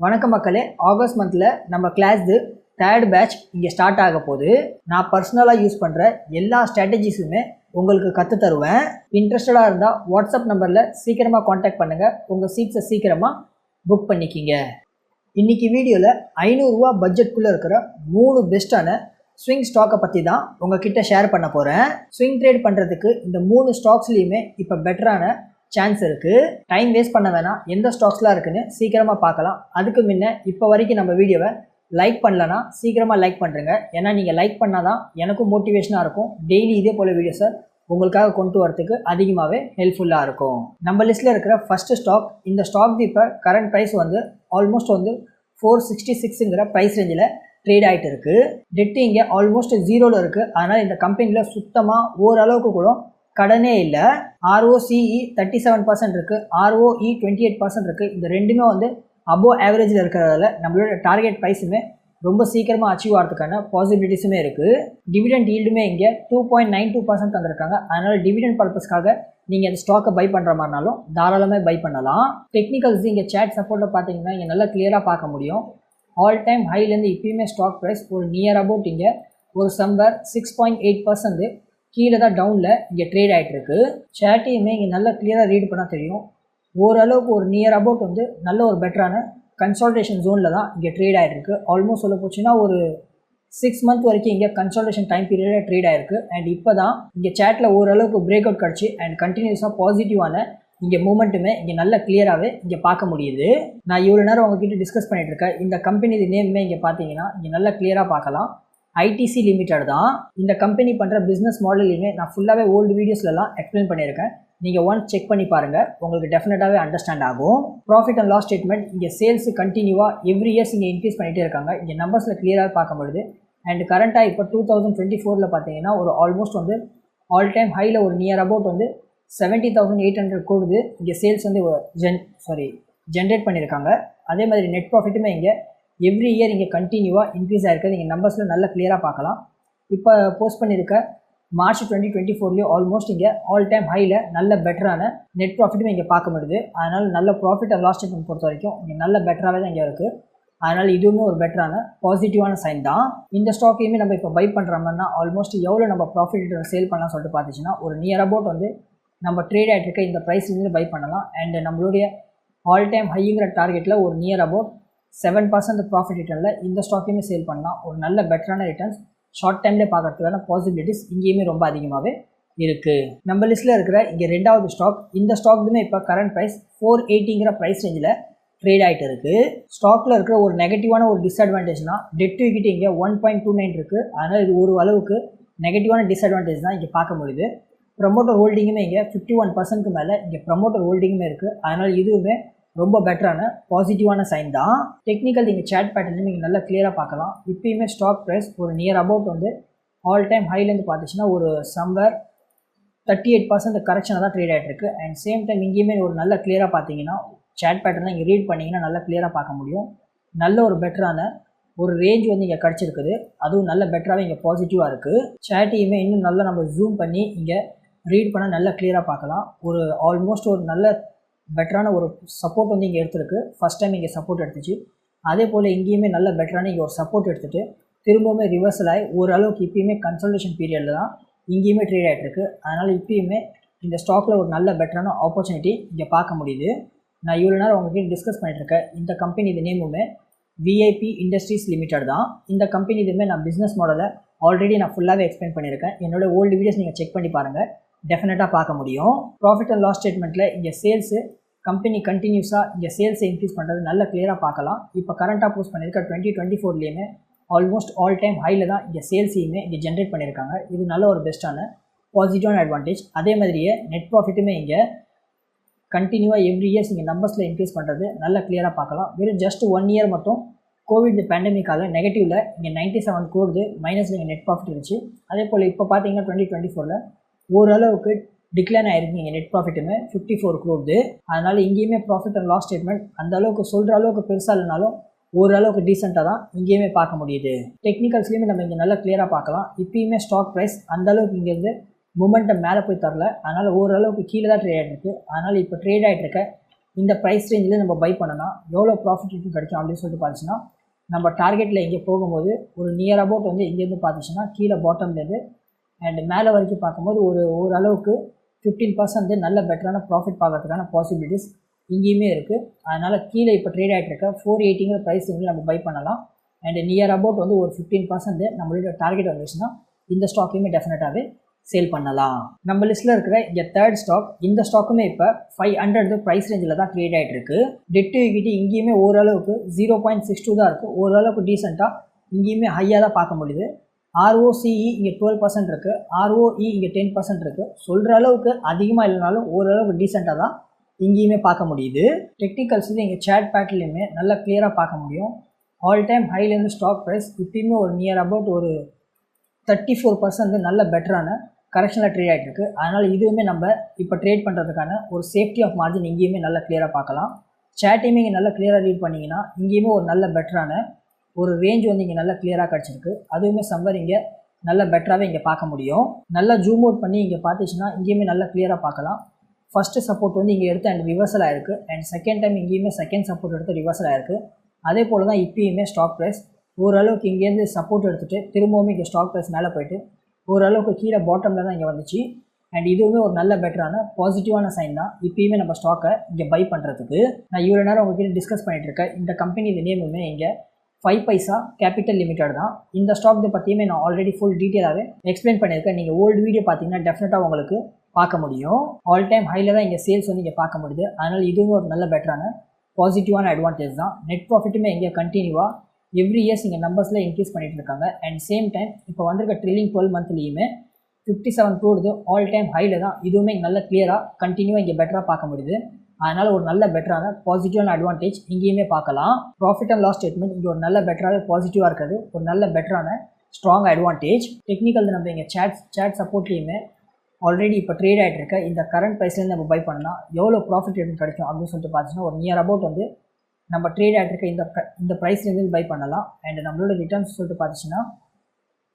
வணக்கம் மக்களே. ஆகஸ்ட் மந்தில் நம்ம கிளாஸ்து தேர்ட் பேட்ச் இங்கே ஸ்டார்ட் ஆக போது நான் பர்சனலாக யூஸ் பண்ணுற எல்லா ஸ்ட்ராட்டஜிஸுமே உங்களுக்கு கற்று தருவேன். இன்ட்ரெஸ்டடாக இருந்தால் வாட்ஸ்அப் நம்பரில் சீக்கிரமாக காண்டாக்ட் பண்ணுங்கள் உங்கள் சீட்ஸை சீக்கிரமாக புக் பண்ணிக்கிங்க. இன்றைக்கி வீடியோவில் ஐநூறுரூவா பட்ஜெட்குள்ளே இருக்கிற மூணு பெஸ்ட்டான ஸ்விங் ஸ்டாக்கை பற்றி தான் உங்ககிட்ட ஷேர் பண்ண போகிறேன் ஸ்விங் ட்ரேட் பண்ணுறதுக்கு இந்த மூணு ஸ்டாக்ஸ்லேயுமே இப்போ பெட்டரான சான்ஸ் இருக்குது டைம் வேஸ்ட் பண்ண வேணாம். எந்த ஸ்டாக்ஸ்லாம் இருக்குன்னு சீக்கிரமாக பார்க்கலாம். அதுக்கு முன்ன இப்போ வரைக்கும் நம்ம வீடியோவை லைக் பண்ணலனா சீக்கிரமாக லைக் பண்ணுறேங்க ஏன்னா நீங்கள் லைக் பண்ணால் தான் எனக்கும் மோட்டிவேஷனாக இருக்கும். டெய்லி இதே போல் வீடியோஸை உங்களுக்காக கொண்டு வரதுக்கு அதிகமாகவே ஹெல்ப்ஃபுல்லாக இருக்கும். நம்ம லிஸ்ட்டில் இருக்கிற ஃபஸ்ட்டு ஸ்டாக் இந்த ஸ்டாக் இப்போ கரண்ட் ப்ரைஸ் வந்து ஆல்மோஸ்ட் வந்து ஃபோர் சிக்ஸ்டி சிக்ஸுங்கிற ப்ரைஸ் ரேஞ்சில் ட்ரேட் ஆகிட்டு இருக்குது டெட்டு இங்கே ஆல்மோஸ்ட் ஜீரோவில் இருக்குது அதனால் இந்த கம்பெனியில் சுத்தமாக ஓரளவுக்கு கூட கடனே இல்லை. ஆர்ஓசிஇ தேர்ட்டி செவன் பர்சன்ட் இருக்குது ஆர்ஓஇ டுவெண்ட்டி எயிட் பர்சன்ட் இருக்குது இந்த ரெண்டுமே வந்து அபோவ் ஆவரேஜில் இருக்கிறதால நம்மளோட டார்கெட் ப்ரைஸுமே ரொம்ப சீக்கிரமாக அச்சீவ் ஆகிறதுக்கான பாசிபிலிட்டிஸுமே இருக்குது டிவிடெண்ட் ஈல்டுமே இங்கே two point nine two percent தந்திருக்காங்க. அதனால் டிவிடெண்ட் பர்பஸ்க்காக நீங்கள் அந்த ஸ்டாக்கை பை பண்ணுற மாதிரினாலும் தாராளமாக பை பண்ணலாம். டெக்னிக்கல்ஸ் இங்கே சேட் சப்போர்ட்டில் பார்த்தீங்கன்னா இங்கே நல்லா கிளியராக பார்க்க முடியும். ஆல் டைம் ஹைலேருந்து இப்பயுமே ஸ்டாக் ப்ரைஸ் ஒரு நியர் அபவுட் இங்கே ஒரு somewhere six point eight percent கீழே தான் டவுனில் இங்கே ட்ரேட் ஆகிட்டுருக்கு சேட்டையுமே இங்கே நல்லா கிளியராக ரீட் பண்ணால் தெரியும். ஓரளவுக்கு ஒரு நியர் அபவுட் வந்து நல்ல ஒரு பெட்டரான கன்சல்டேஷன் ஜோனில் தான் இங்கே ட்ரேட் ஆகிட்டுருக்கு ஆல்மோஸ்ட் சொல்ல போச்சுன்னா ஒரு சிக்ஸ் மந்த் வரைக்கும் இங்கே கன்சல்டேஷன் டைம் பீரியடில் ட்ரேட் ஆயிருக்கு. அண்ட் இப்போ தான் இங்கே சேட்டில் ஓரளவுக்கு பிரேக் அவுட் கிடச்சி அண்ட் கண்டினியூஸாக பாசிட்டிவான இங்கே மூமெண்ட்டுமே இங்கே நல்ல கிளியராகவே இங்கே பார்க்க முடியுது. நான் இவ்வளோ நேரம் உங்ககிட்ட டிஸ்கஸ் பண்ணிகிட்டு இருக்கேன் இந்த கம்பெனி நேமுமே இங்கே பார்த்தீங்கன்னா இங்கே நல்லா கிளியராக பார்க்கலாம். ஐடிசி லிமிடெட் தான். இந்த கம்பெனி பண்ணுற பிஸ்னஸ் மாடலிங்க நான் ஃபுல்லாகவே ஓல்டு வீடியோஸ்லலாம் எக்ஸ்பிளைன் பண்ணியிருக்கேன். நீங்கள் ஒன் செக் பண்ணி பாருங்கள் உங்களுக்கு டெஃபினட்டாகவே அண்டர்ஸ்டாண்ட் ஆகும். ப்ராஃபிட் அண்ட் லாஸ் ஸ்டேட்மெண்ட் இங்கே சேல்ஸ் கண்டினியூவாக எவ்ரி இயர்ஸ் இங்கே இன்க்ரீஸ் பண்ணிகிட்டே இருக்காங்க. இங்கே நம்பர்ஸில் கிளியராக பார்க்க முடியுது அண்ட் கரண்ட்டாக இப்போ டூ தௌசண்ட் டுவெண்ட்டி ஃபோரில் பார்த்தீங்கன்னா ஒரு ஆல்மோஸ்ட் வந்து ஆல் டைம் ஹையில் ஒரு நியர் அபவுட் வந்து செவன்ட்டி தௌசண்ட் எயிட் ஹண்ட்ரட் கொடுது இங்கே சேல்ஸ் வந்து ஜென் சாரி ஜென்ரேட் பண்ணியிருக்காங்க. அதே மாதிரி நெட் ப்ராஃபிட்டுமே இங்கே எவ்ரி இயர் இங்கே கண்டினியூவாக இன்க்ரீஸ் ஆகிருக்கு நீங்கள் நம்பர்ஸில் நல்லா கிளியராக பார்க்கலாம். இப்போ போஸ்ட் பண்ணியிருக்க மார்ச் டுவெண்ட்டி டுவெண்ட்டி ஃபோர்லேயே ஆல்மோஸ்ட் இங்கே ஆல் டைம் ஹையில் நல்ல பெட்டரான நெட் ப்ராஃபிட்டுமே இங்கே பார்க்க முடியுது. அதனால் நல்ல ப்ராஃபிட் அண்ட் லாஸ்ட் ஸ்டேட்மெண்ட் பொறுத்த வரைக்கும் இங்கே நல்ல பெட்டராகவே தான் இங்கே இருக்குது அதனால் இதுவுமே ஒரு பெட்டரான பாசிட்டிவான சைன் தான். இந்த ஸ்டாக்கையுமே நம்ம இப்போ பை பண்ணுற மாதிரினா ஆல்மோஸ்ட் எவ்வளோ நம்ம ப்ராஃபிட் சேல் பண்ணலாம் சொல்லிட்டு பார்த்துச்சுன்னா ஒரு நியர் அபவுட் வந்து நம்ம ட்ரேட் ஆகிட்டு இருக்க இந்த ப்ரைஸ்லேருந்து பை பண்ணலாம். அண்ட் நம்மளுடைய ஆல் டைம் ஹைங்கிற டார்கெட்டில் ஒரு near about seven percent profit ரிட்டர்னில் இந்த ஸ்டாக்கையுமே சேல் பண்ணலாம். ஒரு நல்ல பெட்டரான ரிட்டர்ன்ஸ் ஷார்ட் டைம்லேயே பார்க்கறதுக்கான பாசிபிலிட்டிஸ் இங்கேயுமே ரொம்ப அதிகமாகவே இருக்குது நம்ம லிஸ்ட்டில் இருக்கிற இங்கே ரெண்டாவது ஸ்டாக் இந்த ஸ்டாக்குமே இப்போ கரண்ட் ப்ரைஸ் ஃபோர் எயிட்டிங்கிற ப்ரைஸ் ரேஞ்சில் ட்ரேட் ஆகிட்டு இருக்குது ஸ்டாக்கில் இருக்கிற ஒரு நெகட்டிவான ஒரு டிஸ்அட்வான்டேஜ்னா டெட் ஈக்விட்டி இங்கே ஒன் பாயிண்ட் டூ நைன் இருக்குது அதனால் இது ஒரு அளவுக்கு நெகட்டிவான டிஸ்அட்வான்டேஜ் தான் இங்கே பார்க்க முடியுது. ப்ரமோட்டர் ஹோல்டிங்குமே இங்கே ஃபிஃப்டி ஒன் பர்சன்ட்க்கு மேலே இங்கே ப்ரமோட்டர் ஹோல்டிங்குமே இருக்குது அதனால் இதுவுமே ரொம்ப பெட்டரான பாசிட்டிவான சைன் தான். டெக்னிக்கல் நீங்கள் சேட் பேட்டர்ன் நீங்கள் நல்லா கிளியராக பார்க்கலாம். இப்பயுமே ஸ்டாக் ப்ரைஸ் ஒரு நியர் அபவுட் வந்து ஆல் டைம் ஹைலேருந்து பார்த்துச்சுன்னா ஒரு சம்வேர் தேர்ட்டி எயிட் பர்சன்ட் கரெக்ஷனாக தான் ட்ரேட் ஆகிட்டு இருக்கு. அண்ட் சேம் டைம் இங்கேயுமே ஒரு நல்ல கிளியராக பார்த்தீங்கன்னா சேட் பேட்டர்னை இங்கே ரீட் பண்ணிங்கன்னா நல்லா கிளியராக பார்க்க முடியும். நல்ல ஒரு பெட்டரான ஒரு ரேஞ்ச் வந்து இங்கே கிடச்சிருக்குது. அதுவும் நல்ல பெட்டராகவே இங்கே பாசிட்டிவாக இருக்குது சேட்டையுமே இன்னும் நல்லா நம்ம ஜூம் பண்ணி இங்கே ரீட் பண்ணால் நல்லா கிளியராக பார்க்கலாம். ஒரு ஆல்மோஸ்ட் ஒரு நல்ல பெட்டரான ஒரு சப்போர்ட் வந்து இங்கே எடுத்திருக்கு. ஃபஸ்ட் டைம் இங்கே சப்போர்ட் எடுத்துச்சு. அதே போல் இங்கேயுமே நல்ல பெட்டரான இங்கே ஒரு சப்போர்ட் எடுத்துகிட்டு திரும்பவுமே ரிவர்சல் ஆகி ஓரளவுக்கு இப்பயுமே கன்சல்டேஷன் பீரியடில் தான் இங்கேயுமே ட்ரேட் ஆகிட்டுருக்கு அதனால் இப்பயுமே இந்த ஸ்டாக்கில் ஒரு நல்ல பெட்டரான ஆப்பர்ச்சுனிட்டி இங்கே பார்க்க முடியுது. நான் இவ்வளோ நேரம் உங்ககிட்ட டிஸ்கஸ் பண்ணிட்டுருக்கேன் இந்த கம்பெனி இது நேமுமே விஐபி இண்டஸ்ட்ரீஸ் லிமிடெட் தான். இந்த கம்பெனி இதுவுமே நான் பிஸ்னஸ் மாடலை ஆல்ரெடி நான் ஃபுல்லாகவே எக்ஸ்பிளைன் பண்ணியிருக்கேன். என்னோட ஓல்டு வீடியோஸ் நீங்கள் செக் பண்ணி பாருங்கள் டெஃபினட்டாக பார்க்க முடியும். ப்ராஃபிட் அண்ட் லாஸ் ஸ்டேட்மெண்ட்டில் இங்கே சேல்ஸு கம்பெனி கண்டினியூஸாக இங்கே சேல்ஸை இன்க்ரீஸ் பண்ணுறது நல்ல கிளியராக பார்க்கலாம். இப்போ கரண்ட்டாக போஸ்ட் பண்ணியிருக்க டுவெண்ட்டி டுவெண்ட்டி ஃபோர்லேயுமே ஆல்மோஸ்ட் ஆல் டைம் ஹையில் தான் இங்கே சேல்ஸையுமே இங்கே ஜென்ரேட் பண்ணியிருக்காங்க இது நல்ல ஒரு பெஸ்ட்டான பாசிட்டிவான அட்வான்டேஜ் அதே மாதிரியே நெட் ப்ராஃபிட்டுமே இங்கே கண்டினியூவாக எவ்ரி இயர்ஸ் இங்கே நம்பர்ஸில் இன்க்ரீஸ் பண்ணுறது நல்ல கிளியராக பார்க்கலாம். வெறும் ஜஸ்ட் ஒன் இயர் மட்டும் கோவிட் பேண்டமிக்கால நெகட்டிவில் இங்கே நைன்ட்டி செவன் கோடுது மைனஸில் இங்கே நெட் ப்ராஃபிட் இருந்துச்சு. அதே போல் இப்போ பார்த்தீங்கன்னா டுவெண்ட்டி டுவெண்ட்டி ஃபோரில் ஓரளவுக்கு டிக்ளைன் ஆயிருக்கு. இங்கே நெட் ப்ராஃபிட்டுமே ஃபிஃப்டி ஃபோர் க்ரோடு அதனால் இங்கேயுமே ப்ராஃபிட் அண்ட் லாஸ் ஸ்டேட்மெண்ட் அந்த அளவுக்கு சொல்கிற அளவுக்கு பெருசாக இல்லைனாலும் ஓரளவுக்கு டீசெண்டாக தான் இங்கேயுமே பார்க்க முடியுது. டெக்னிக்கல்ஸ்லேயுமே நம்ம இங்கே நல்லா கிளியராக பார்க்கலாம். இப்பயுமே ஸ்டாக் ப்ரைஸ் அந்த அளவுக்கு இங்கேருந்து மூமெண்ட்டை மேலே போய் தரல. அதனால் ஓரளவுக்கு கீழே தான் ட்ரேட் ஆகிட்டு இருக்கு. அதனால் இப்போ ட்ரேட் ஆகிட்டு இந்த ப்ரைஸ் ரேஞ்சில் நம்ம பை பண்ணனா எவ்வளோ ப்ராஃபிட் கிடைக்கும் அப்படின்னு சொல்லிட்டு பார்த்துச்சுன்னா நம்ம டார்கெட்டில் இங்கே போகும்போது ஒரு நியர் அபவுட் வந்து இங்கேருந்து பார்த்துச்சுன்னா கீழே பாட்டம்லேருந்து அண்ட் மேலே வரைக்கும் பார்க்கும்போது ஒரு ஓரளவுக்கு ஃபிஃப்டீன் பர்சன்ட் நல்ல பெட்டரான ப்ராஃபிட் பார்க்கறதுக்கான பாசிபிலிட்டிஸ் இங்கேயுமே இருக்குது அதனால் கீழே இப்போ ட்ரேட் ஆகிட்டு இருக்க ஃபோர் எயிட்டிங்கிற ப்ரைஸ் வந்து நம்ம பை பண்ணலாம். அண்ட் நியர் அபவுட் வந்து ஒரு ஃபிஃப்டீன் பர்சன்ட் நம்மளோட டார்கெட் வந்துச்சுன்னா இந்த ஸ்டாக்கையுமே டெஃபினட்டாகவே சேல் பண்ணலாம். நம்ம லிஸ்ட்டில் இருக்கிற இங்கே தேர்ட் ஸ்டாக் இந்த ஸ்டாக்குமே இப்போ ஃபைவ் ஹண்ட்ரட் ப்ரைஸ் ரேஞ்சில் தான் ட்ரேட் ஆகிட்டு இருக்கு டெட் ஈக்விட்டி இங்கேயுமே ஓரளவுக்கு ஜீரோ பாயிண்ட் சிக்ஸ் டூ தான் இருக்குது ஓரளவுக்கு டீசெண்டாக இங்கேயுமே ஹையாக தான் பார்க்க முடியுது. ஆர்ஓசிஇ இங்கே டுவெல் பர்சன்ட் இருக்குது ஆர்ஓஇ இங்கே டென் பர்சன்ட் இருக்குது சொல்கிற அளவுக்கு அதிகமாக இல்லைனாலும் ஓரளவுக்கு டீசெண்டாக தான் இங்கேயுமே பார்க்க முடியுது. டெக்னிக்கல்ஸ்லேயும் இங்கே சேட் பேட்லேயுமே நல்லா கிளியராக பார்க்க முடியும். ஆல் டைம் ஹைலேருந்து ஸ்டாக் ப்ரைஸ் இப்பயுமே ஒரு நியர் அபவுட் ஒரு தேர்ட்டி ஃபோர் பர்சன்ட் நல்ல பெட்டரான கரெக்ஷனில் ட்ரேட் ஆகிட்டு இருக்கு. அதனால் இதுவுமே நம்ம இப்போ ட்ரேட் பண்ணுறதுக்கான ஒரு சேஃப்டி ஆஃப் மார்ஜின் இங்கேயுமே நல்லா கிளியராக பார்க்கலாம். சேட்டையுமே இங்கே நல்லா கிளியராக ரீட் பண்ணிங்கன்னா இங்கேயுமே ஒரு நல்ல பெட்டரான ஒரு ரேஞ்ச் வந்து இங்கே நல்லா கிளியராக கிடச்சிருக்கு. அதுவுமே சம்மர் இங்கே நல்ல பெட்டராகவே இங்கே பார்க்க முடியும். நல்லா ஜூம் அவுட் பண்ணி இங்கே பார்த்துச்சுன்னா இங்கேயுமே நல்லா கிளியராக பார்க்கலாம். ஃபஸ்ட்டு சப்போர்ட் வந்து இங்கே எடுத்து அண்ட் ரிவர்சல் ஆயிருக்கு. அண்ட் செகண்ட் டைம் இங்கேயுமே செகண்ட் சப்போர்ட் எடுத்து ரிவர்சல் ஆயிருக்கு. அதே போல் தான் இப்பயுமே ஸ்டாக் ப்ரைஸ் ஓரளவுக்கு இங்கேருந்து சப்போர்ட் எடுத்துகிட்டு திரும்பவும் இங்கே ஸ்டாக் ப்ரைஸ் மேலே போயிட்டு ஓரளவுக்கு கீழே பாட்டமில் தான் இங்கே வந்துச்சு. அண்ட் இதுவுமே ஒரு நல்ல பெட்டரான பாசிட்டிவான சைன் தான். இப்பயுமே நம்ம ஸ்டாக்கை இங்கே பை பண்ணுறதுக்கு நான் இவ்வளோ நேரம் உங்ககிட்ட டிஸ்கஸ் பண்ணிகிட்டு இருக்கேன். இந்த கம்பெனி நேமுமே இங்கே ஃபைவ் பைசா கேபிட்டல் லிமிடெட் தான். இந்த ஸ்டாக் பற்றியுமே நான் ஆல்ரெடி ஃபுல் டீட்டெயிலாகவே எக்ஸ்பிளைன் பண்ணியிருக்கேன். நீங்கள் ஓல்டு வீடியோ பார்த்தீங்கன்னா டெஃபினட்டாக உங்களுக்கு பார்க்க முடியும். ஆல் டைம் ஹையில் தான் இங்கே சேல்ஸ் வந்து இங்கே பார்க்க முடியுது. அதனால் இதுவும் ஒரு நல்ல பெட்டரான பாசிட்டிவான அட்வான்டேஜ் தான். நெட் ப்ராஃபிட்டுமே இங்கே கண்டினியூவாக எவ்ரி இயர்ஸ் இங்கே நம்பர்ஸில் இன்க்ரீஸ் பண்ணிட்டு இருக்காங்க. அண்ட் சேம் டைம் இப்போ வந்திருக்க ட்ரில்லிங் டுவெல் மந்த்லேயுமே ஃபிஃப்டி செவன் க்ரோடுது ஆல் டைம் ஹையில் தான். இதுவுமே நல்ல கிளியராக கண்டினியூவாக இங்கே பெட்டராக பார்க்க முடியுது. அதனால் ஒரு நல்ல பெட்டரான பாசிட்டிவான அட்வான்டேஜ் இங்கேயுமே பார்க்கலாம். ப்ராஃபிட் அண்ட் லாஸ் ஸ்டேட்மெண்ட் இங்கே ஒரு நல்ல பெட்டராகவே பாசிட்டிவாக இருக்குது ஒரு நல்ல பெட்டரான ஸ்ட்ராங் அட்வான்டேஜ் டெக்னிக்கல் நம்ம இங்கே சேட் சேட் சப்போர்ட்லேயுமே ஆல்ரெடி இப்போ ட்ரேட் ஆகிட்டு இருக்க. இந்த கரண்ட் ப்ரைஸ்லேருந்து நம்ம பை பண்ணால் எவ்வளோ ப்ராஃபிட் எடுத்து கிடைக்கும் அப்படின்னு சொல்லிட்டு பார்த்தீங்கன்னா ஒரு நியர் அபவுட் வந்து நம்ம ட்ரேட் ஆகிட்டு இருக்க இந்த இந்த ப்ரைஸ்லேருந்து பை பண்ணலாம். அண்ட் நம்மளோட ரிட்டர்ன்ஸ் சொல்லிட்டு பார்த்துச்சுன்னா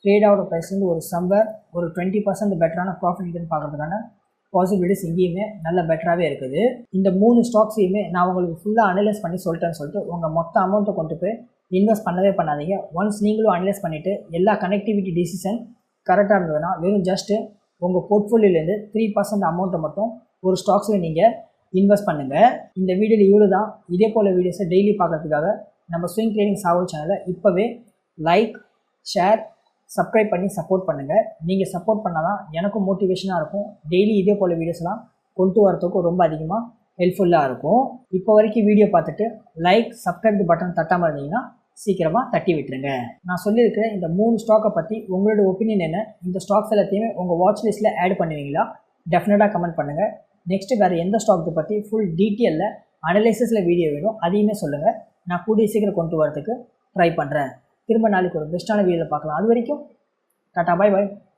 ட்ரேட் ஆகிற ப்ரைஸ்லேருந்து ஒரு சம்பர் ஒரு டுவெண்ட்டி பர்சன்ட் பெட்டரான ப்ராஃபிட் இருக்குன்னு பார்க்கறதுக்கான பாசிபிலிட்டிஸ் இங்கேயுமே நல்ல பெட்டராகவே இருக்குது. இந்த மூணு ஸ்டாக்ஸையுமே நான் உங்களுக்கு ஃபுல்லாக அனலைஸ் பண்ணி சொல்லிட்டேன்னு சொல்லிட்டு உங்கள் மொத்த அமௌண்ட்டை கொண்டு போய் இன்வெஸ்ட் பண்ணவே பண்ணாதீங்க. ஒன்ஸ் நீங்களும் அனலைஸ் பண்ணிவிட்டு எல்லா கனெக்டிவிட்டி டிசிஷன் கரெக்டாக இருந்ததுன்னா வெறும் ஜஸ்ட்டு உங்கள் போர்ட்ஃபோலியோலேருந்து த்ரீ பர்சன்ட் அமௌண்ட்டை மட்டும் ஒரு ஸ்டாக்ஸில் நீங்கள் இன்வெஸ்ட் பண்ணுங்கள் இந்த வீடியோவில் இவ்வளோ தான் இதே போல் வீடியோஸை டெய்லி பார்க்கறதுக்காக நம்ம ஸ்விங் ட்ரேடிங் சாவல் சேனலை இப்போவே லைக் ஷேர் சப்ஸ்கிரைப் பண்ணி சப்போர்ட் பண்ணுங்கள் நீங்கள் சப்போர்ட் பண்ணால் தான் எனக்கும் மோட்டிவேஷனாக இருக்கும். டெய்லி இதே போல் வீடியோஸ்லாம் கொண்டு வரதுக்கும் ரொம்ப அதிகமாக ஹெல்ப்ஃபுல்லாக இருக்கும். இப்போ வரைக்கும் வீடியோ பார்த்துட்டு லைக் சப்ஸ்கிரைப் பட்டன் தட்டாமல் இருந்தீங்கன்னா சீக்கிரமாக தட்டி விட்டுருங்க. நான் சொல்லியிருக்கிற இந்த மூணு ஸ்டாக்கை பற்றி உங்களோட ஒப்பீனியன் என்ன? இந்த ஸ்டாக்ஸ் எல்லாத்தையுமே உங்கள் வாட்ச் லிஸ்ட்டில் ஆட் பண்ணுவீங்களா? டெஃபினட்டாக கமெண்ட் பண்ணுங்கள் நெக்ஸ்ட்டு வேறு எந்த ஸ்டாக்கு பற்றி ஃபுல் டீட்டெயிலில் அனலைசிஸில் வீடியோ வேணும் அதையுமே சொல்லுங்கள் நான் கூடிய சீக்கிரம் கொண்டு வரதுக்கு ட்ரை பண்ணுறேன் திரும்ப நாளைக்கு ஒரு பெஸ்ட்டான வீடியோவில் பார்க்கலாம். அது வரைக்கும் டாட்டா பாய் பாய்.